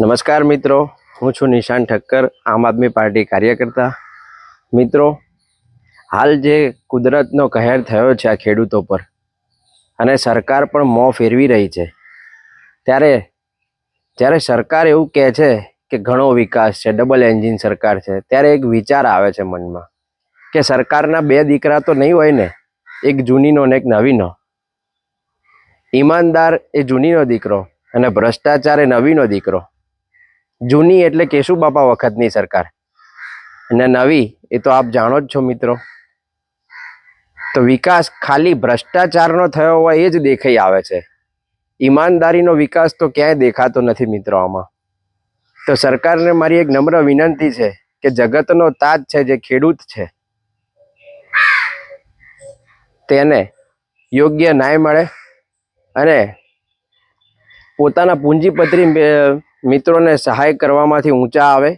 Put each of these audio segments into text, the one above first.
નમસ્કાર મિત્રો, હું છું નિશાન ઠક્કર, આમ આદમી પાર્ટી કાર્યકર્તા. મિત્રો, હાલ જે કુદરતનો કહેર થયો છે આ ખેડૂતો પર, અને સરકાર પણ મોં ફેરવી રહી છે, ત્યારે, જ્યારે સરકાર એવું કહે છે કે ઘણો વિકાસ છે ડબલ એન્જિન સરકાર છે, ત્યારે એક વિચાર આવે છે મનમાં, કે સરકારના બે દીકરા તો નહીં હોય ને, એક જૂનીનો ને એક નવીનો. ઈમાનદાર એ જૂનીનો દીકરો અને ભ્રષ્ટાચાર એ નવીનો દીકરો. જૂની એટલે કેશુબાપા વખતની સરકાર. અને નવી, એ તો આપ જાણો જ છો મિત્રો. તો વિકાસ ખાલી ભ્રષ્ટાચારનો થયો હોય એ જ દેખાઈ આવે છે. ઈમાનદારીનો વિકાસ તો ક્યાંય દેખાતો નથી મિત્રો આમાં. તો સરકારને મારી એક નમ્ર વિનંતી છે કે જગતનો તાજ છે, જે ખેડૂત છે, તેને યોગ્ય ન્યાય મળે અને પોતાના પૂંજીપત્રી મિત્રોને સહાય કરવામાંથી ઊંચા આવે,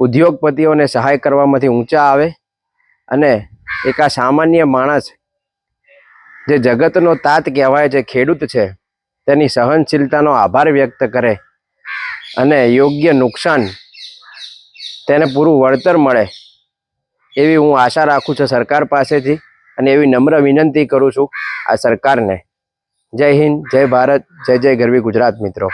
ઉદ્યોગપતિઓને સહાય કરવામાંથી ઊંચા આવે અને એક આ સામાન્ય માણસ જે જગતનો તાત કહેવાય છે ખેડૂત છે, તેની સહનશીલતાનો આભાર વ્યક્ત કરે અને યોગ્ય નુકસાન તેને પૂરું વળતર મળે એવી હું આશા રાખું છું સરકાર પાસેથી અને એવી નમ્ર વિનંતી કરું છું આ સરકારને. જય હિન્દ જય ભારત જય જય ગરવી ગુજરાત મિત્રો.